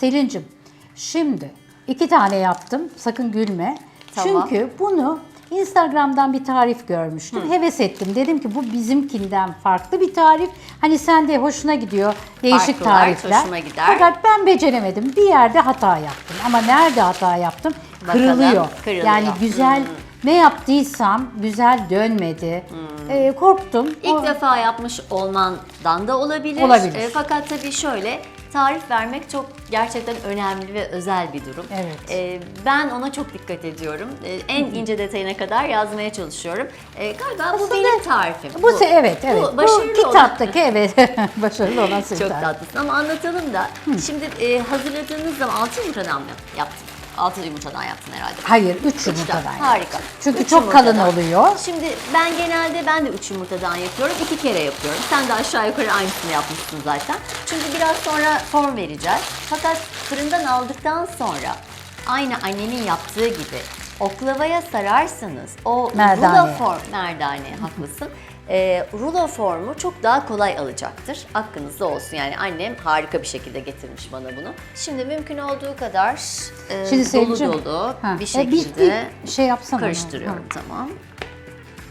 Selin'cim şimdi iki tane yaptım. Sakın gülme. Tamam. Çünkü bunu Instagram'dan bir tarif görmüştüm. Heves ettim. Dedim ki bu bizimkinden farklı bir tarif. Hani sende hoşuna gidiyor değişik Farklılar, tarifler. hoşuma gider. Fakat ben beceremedim. Bir yerde hata yaptım. Ama nerede hata yaptım? Bakalım, Kırılıyor. kırılıyor. Yani güzel ne yaptıysam güzel dönmedi. Ee, korktum. İlk O- defa yapmış olmandan da olabilir. Olabilir. E, fakat tabii şöyle tarif vermek çok gerçekten önemli ve özel bir durum. Evet. E, ben ona çok dikkat ediyorum. E, en ince detayına kadar yazmaya çalışıyorum. E, galiba bu Aslında benim tarifim. Bu, se- evet evet. Bu Bu, başarılı olan- kitaptaki evet başarılı olan senin Çok tatlısın ama anlatalım da. Şimdi e, hazırladığınız zaman altı yumurtadan mı yaptın? Altı yumurtadan yaptın herhalde. Hayır, üç yumurtadan. Harika. Çünkü Üç çok kalın yumurtadan. oluyor. Şimdi ben genelde ben de 3 yumurtadan yapıyorum. iki kere yapıyorum. Sen de aşağı yukarı aynısını yapmışsın zaten. Çünkü biraz sonra form vereceğiz. Fakat fırından aldıktan sonra aynı annemin yaptığı gibi oklavaya sararsanız o Merdane. rulo form, merdane haklısın. E, rulo formu çok daha kolay alacaktır. Aklınızda olsun. Yani annem harika bir şekilde getirmiş bana bunu. Şimdi mümkün olduğu kadar e, Şimdi dolu dolu ha, bir e, şekilde bir şey yapsana. karıştırıyorum. Ha, Tamam.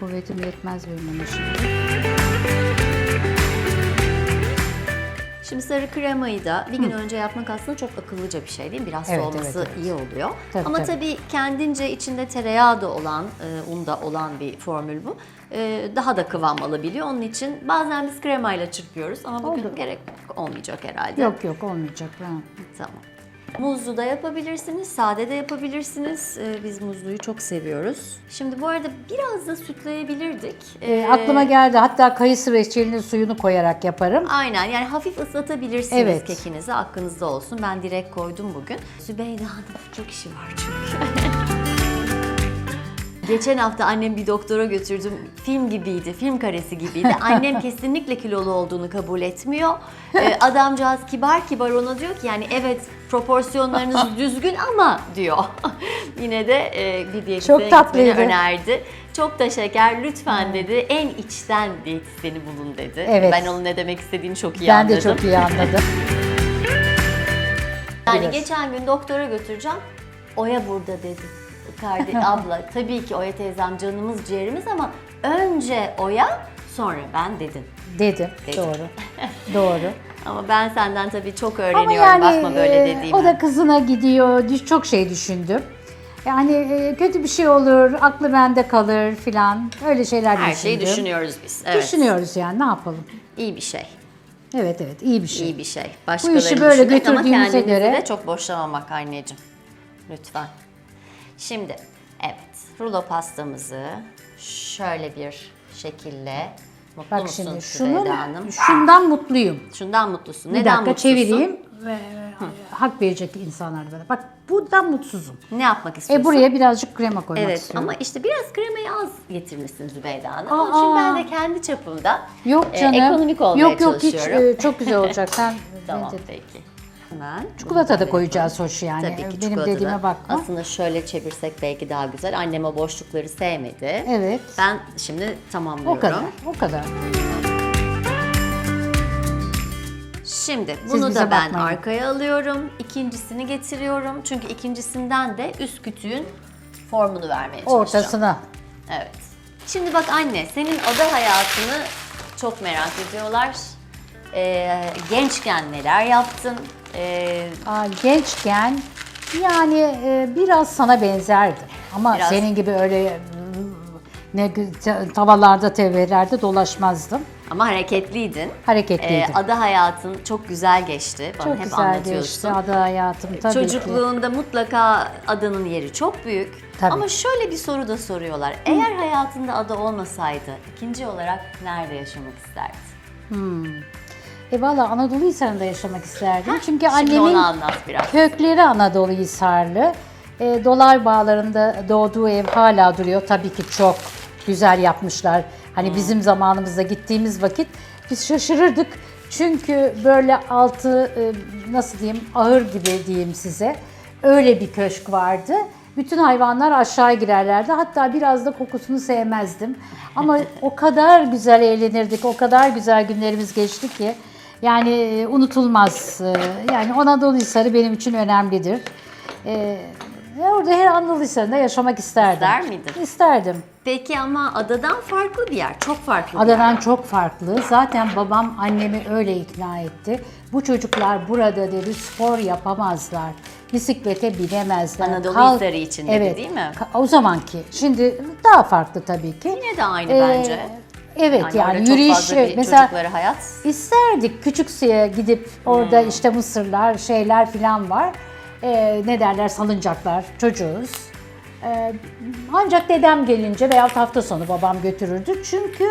Kuvvetim yetmez benim ona şimdi. Şimdi sarı kremayı da bir gün önce yapmak aslında çok akıllıca bir şey değil mi? Biraz Evet, soğuması evet, evet. iyi oluyor. Tabii, Ama tabii. tabii kendince içinde tereyağı da olan, e, un da olan bir formül bu. E, daha da kıvam alabiliyor. Onun için bazen biz kremayla çırpıyoruz ama bugün Oldu. gerek olmayacak herhalde. Yok yok olmayacak. Ha. Tamam. Muzlu da yapabilirsiniz, sade de yapabilirsiniz. E, biz muzluyu çok seviyoruz. Şimdi bu arada biraz da sütleyebilirdik. E, E, aklıma geldi hatta kayısı reçelinin suyunu koyarak yaparım. Aynen yani hafif ıslatabilirsiniz Evet. kekinizi aklınızda olsun. Ben direkt koydum bugün. Zübeyde Hanım çok işi var çünkü. Geçen hafta annem bir doktora götürdüm. Film gibiydi, film karesi gibiydi. Annem kesinlikle kilolu olduğunu kabul etmiyor. Ee, adamcağız kibar kibar ona diyor ki yani evet proporsiyonlarınız düzgün ama diyor. Yine de e, bir diyetisyene Çok tatlıydı. gitmeni önerdi. Çok da şeker lütfen dedi. En içten diyetisyeni bulun dedi. Evet. Ben onun ne demek istediğini çok iyi Ben anladım. de çok iyi anladım. Yani Biraz. geçen gün doktora götüreceğim. Oya burada dedi. Kardeş abla tabii ki Oya teyzem canımız ciğerimiz ama önce Oya sonra ben dedin. Dedim. Dedim. Doğru. Doğru. Ama ben senden tabii çok Ama öğreniyorum yani bakma böyle e, dediğime. o da kızına gidiyor. Çok şey düşündüm. Yani e, kötü bir şey olur, aklı bende kalır filan. Öyle şeyler Her düşündüm. şeyi düşünüyoruz biz. Evet. Düşünüyoruz yani ne yapalım. İyi bir şey. Evet evet iyi bir şey. İyi bir şey. Başkalarını işi böyle götürdüğümüze göre- de çok boşlamamak anneciğim. Lütfen. Şimdi evet rulo pastamızı şöyle bir şekilde mutlu Bak musun şimdi şunun, Hanım? şundan mutluyum. Şundan mutlusun. Bir Neden dakika mutlusun? çevireyim ve e, hak verecek insanlar bana. Bak bundan mutsuzum. Ne yapmak istiyorsun? E buraya birazcık krema koymak Evet istiyorum. ama işte biraz kremayı az getirmişsin Zübeyde Hanım. Aa. Onun için ben de kendi çapımda Yok e, canım. ekonomik olmaya yok yok hiç çalışıyorum. e, çok güzel olacak. Sen tamam peki. Hemen Çikolata da koyacağız hoş yani. Tabii ki Benim çikolata dediğime da. bakma. Aslında şöyle çevirsek belki daha güzel. Annem o boşlukları sevmedi. Evet. Ben şimdi tamamlıyorum. O kadar. O kadar. Şimdi bunu bize da ben bakmayın. arkaya alıyorum. İkincisini getiriyorum. Çünkü ikincisinden de üst kütüğün formunu vermeye çalışacağım. Ortasına. Evet. Şimdi bak anne, senin ada hayatını çok merak ediyorlar. Ee, gençken neler yaptın? Ee, Aa, gençken yani e, biraz sana benzerdim. Ama Biraz. senin gibi öyle mm, ne gü- te- tavallarda tevhelerde dolaşmazdım. ama hareketliydin. Hareketliydim. Ee, ada hayatın çok güzel geçti. Bana Çok hep güzel anlatıyorsun. geçti ada hayatım tabii ki. Çocukluğunda mutlaka adanın yeri çok büyük. Tabii. Ama şöyle bir soru da soruyorlar. Eğer hayatında ada olmasaydı ikinci olarak nerede yaşamak isterdin? E valla Anadolu Hisarı'nda yaşamak isterdim. Çünkü Şimdi annemin onu anlat biraz. kökleri Anadolu Hisarlı. E, dolar bağlarında doğduğu ev hala duruyor. Tabii ki çok güzel yapmışlar. Hani bizim zamanımızda gittiğimiz vakit biz şaşırırdık. Çünkü böyle altı e, nasıl diyeyim ahır gibi diyeyim size. Öyle bir köşk vardı. Bütün hayvanlar aşağı girerlerdi. Hatta biraz da kokusunu sevmezdim. Ama o kadar güzel eğlenirdik, o kadar güzel günlerimiz geçti ki. Yani e, unutulmaz. E, Yani Anadolu Hisarı benim için önemlidir. E, orada her Anadolu Hisarı'nda yaşamak isterdim. İster miydin? İsterdim. Peki ama adadan farklı bir yer. Çok farklı bir yer. Adadan çok farklı. Zaten babam annemi öyle ikna etti. Bu çocuklar burada dedi spor yapamazlar. Bisiklete binemezler. Anadolu Kalk- Hisarı için dedi, değil mi? O zamanki. Şimdi daha farklı tabii ki. Yine de aynı Ee, bence. Evet orada yani, çok yürüyüş fazla bir mesela çocuklara hayat. isterdik küçük suya gidip orada Hmm. işte mısırlar şeyler filan var. Ee, ne derler salıncaklar çocuğuz. Ee, ancak dedem gelince veya hafta sonu babam götürürdü. Çünkü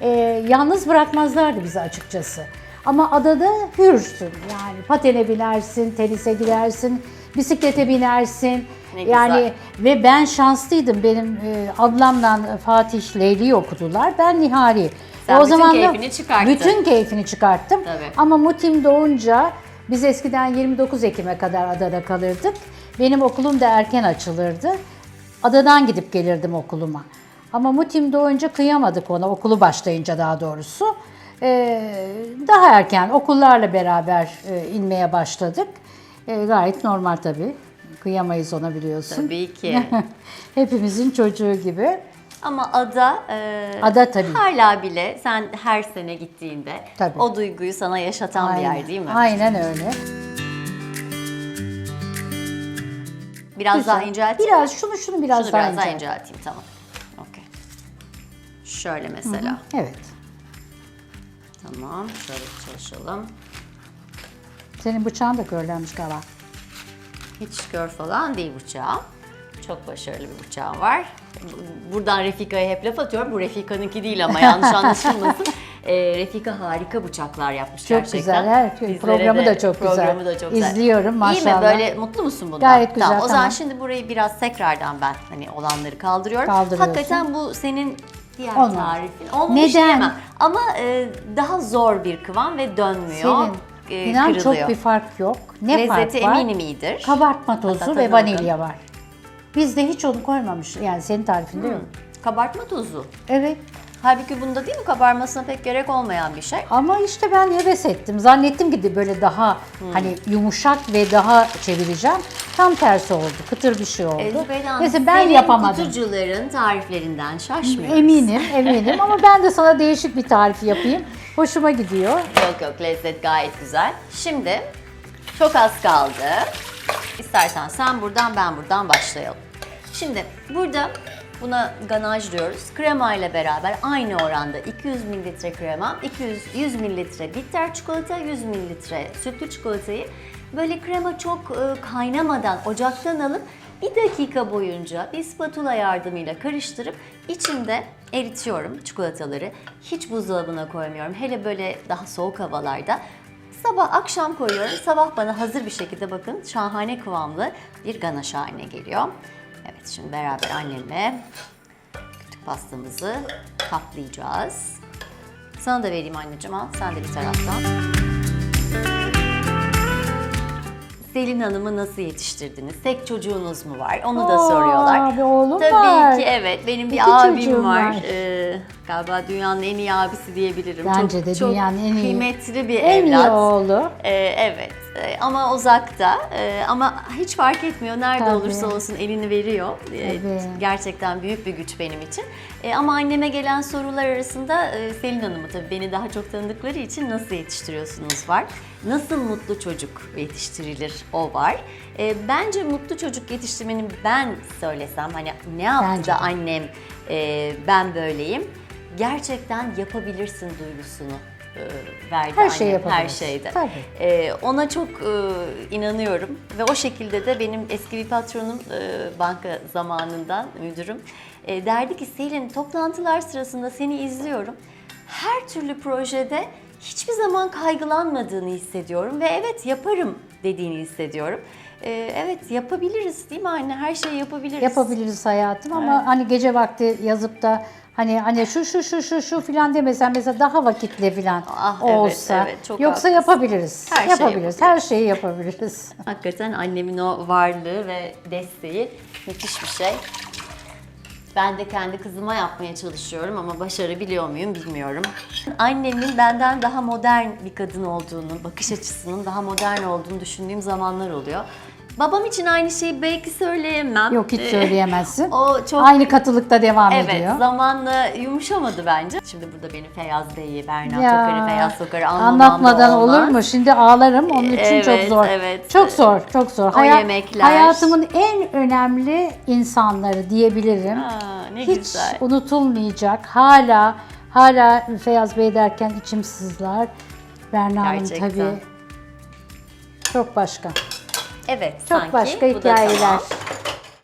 e, yalnız bırakmazlardı bizi açıkçası. Ama adada hürsün. Yani patene binersin, tenise gidersin, bisiklete binersin. Ne güzel. yani ve ben şanslıydım. Benim e, ablamla Fatih Leyli'yi okudular. Ben Nihari. Sen o bütün zaman keyfini çıkarttın. Bütün keyfini çıkarttım. Tabii. Ama Mutim doğunca biz eskiden 29 Ekim'e kadar adada kalırdık. Benim okulum da erken açılırdı. Adadan gidip gelirdim okuluma. Ama Mutim doğunca kıyamadık ona, okulu başlayınca daha doğrusu. Ee, daha erken okullarla beraber e, inmeye başladık. Ee, gayet normal tabii. Kıyamayız ona biliyorsun. Tabii ki. Hepimizin çocuğu gibi. Ama ada, e, Ada tabii. hala bile sen her sene gittiğinde Tabii. o duyguyu sana yaşatan bir yer değil mi? Aynen öyle. Biraz Güzel. daha incelteyim. Biraz şunu şunu biraz Şunu daha biraz daha incelt. incelteyim tamam. Okey. Şöyle mesela. Evet. Tamam. Şöyle çalışalım. Senin bıçağın da körlenmiş galiba. Hiç kör falan değil bıçağım. Çok başarılı bir bıçağım var. Bu- Buradan Refika'ya hep laf atıyorum. Bu Refika'nınki değil ama yanlış anlaşılmasın. Ee, Refika harika bıçaklar yapmış Çok gerçekten. güzel, her- Bizlere programı de- da çok güzel. Programı da çok güzel. İzliyorum, İyi mi? maşallah. Böyle mutlu musun bundan? Gayet güzel, Tamam, o zaman tamam. şimdi burayı biraz tekrardan ben hani olanları kaldırıyorum. Hakikaten bu senin diğer Olmaz. tarifin. Olmamış Neden? diyemem. Ama e, daha zor bir kıvam ve dönmüyor. Selin, e, inan kırılıyor. çok bir fark yok. Ne Lezzeti fark var? eminim iyidir. Kabartma tozu Hatta ve tadına vanilya var. Bizde hiç onu koymamış. Yani senin tarifinde yok. Kabartma tozu. Evet. Halbuki bunda değil mi kabarmasına pek gerek olmayan bir şey. Ama işte ben heves ettim. Zannettim ki böyle daha Hmm. hani yumuşak ve daha çevireceğim. Tam tersi oldu. Kıtır bir şey oldu. Ezbeyden, Neyse ben senin yapamadım. kutucuların tariflerinden şaşmıyoruz. Eminim, eminim ama ben de sana değişik bir tarif yapayım. Hoşuma gidiyor. Yok yok lezzet gayet güzel. Şimdi çok az kaldı. İstersen sen buradan ben buradan başlayalım. Şimdi burada buna ganaj diyoruz. Krema ile beraber aynı oranda 200 mililitre krema, 200 100 mililitre bitter çikolata, 100 mililitre sütlü çikolatayı böyle krema çok e, kaynamadan ocaktan alıp bir dakika boyunca bir spatula yardımıyla karıştırıp içinde eritiyorum çikolataları. Hiç buzdolabına koymuyorum. Hele böyle daha soğuk havalarda Sabah akşam koyuyorum. Sabah bana hazır bir şekilde bakın şahane kıvamlı bir ganaş haline geliyor. Evet şimdi beraber annemle kütük pastamızı kaplayacağız. Sana da vereyim anneciğim al. Sen de bir taraftan. Selin Hanım'ı nasıl yetiştirdiniz? Tek çocuğunuz mu var? Onu da Aa, soruyorlar. bir oğlum Tabii var. ki evet. Benim bir İki abim çocuğum var. var. Ee, galiba dünyanın en iyi abisi diyebilirim. Bence çok, de çok dünyanın en iyi- kıymetli bir En iyi evlat. oğlu. Ee, evet Ee, ama uzakta Ee, ama hiç fark etmiyor nerede Tabii. olursa olsun elini veriyor. Ee, Tabii. gerçekten büyük bir güç benim için. Ama anneme gelen sorular arasında e, Selin Hanım'ı tabii beni daha çok tanıdıkları için nasıl yetiştiriyorsunuz var. Nasıl mutlu çocuk yetiştirilir o var. Bence mutlu çocuk yetiştirmenin ben söylesem hani ne yaptı Bence da annem e, ben böyleyim. Gerçekten yapabilirsin duygusunu e, verdi Her annem şeyi her yapabiliriz. şeyde. Tabii. Ee, ona çok e, inanıyorum ve o şekilde de benim eski bir patronum e, banka zamanından müdürüm e, derdi ki Selin toplantılar sırasında seni izliyorum. Her türlü projede hiçbir zaman kaygılanmadığını hissediyorum ve evet yaparım dediğini hissediyorum. E, evet yapabiliriz değil mi anne? Her şeyi yapabiliriz. Yapabiliriz hayatım ama hani gece vakti yazıp da hani hani şu şu şu şu şu filan demesen mesela daha vakitli filan Ah, evet, olsa evet, çok yoksa haklısın. yapabiliriz. Her şeyi yapabiliriz. Her şeyi yapabiliriz. Hakikaten annemin o varlığı ve desteği müthiş bir şey. Ben de kendi kızıma yapmaya çalışıyorum ama başarabiliyor muyum bilmiyorum. Annemin benden daha modern bir kadın olduğunu, bakış açısının daha modern olduğunu düşündüğüm zamanlar oluyor. Babam için aynı şeyi belki söyleyemem. Yok hiç Ee, söyleyemezsin. O çok Aynı katılıkta devam Evet, ediyor. zamanla yumuşamadı bence. Şimdi burada beni Feyyaz Bey'i, Berna Ya, Tokar'ı, Feyyaz Tokar'ı anlamam da Anlatmadan olur olmaz. mu? Şimdi ağlarım. Onun için çok Evet, zor. evet. Çok zor, çok zor. O yemekler. Hayatımın en önemli insanları diyebilirim. Aa, ne Hiç güzel. unutulmayacak. Hala hala Feyyaz Bey derken içim sızlar. Berna Hanım tabii çok başka. Evet, Çok sanki. başka Bu da hikayeler. tamam.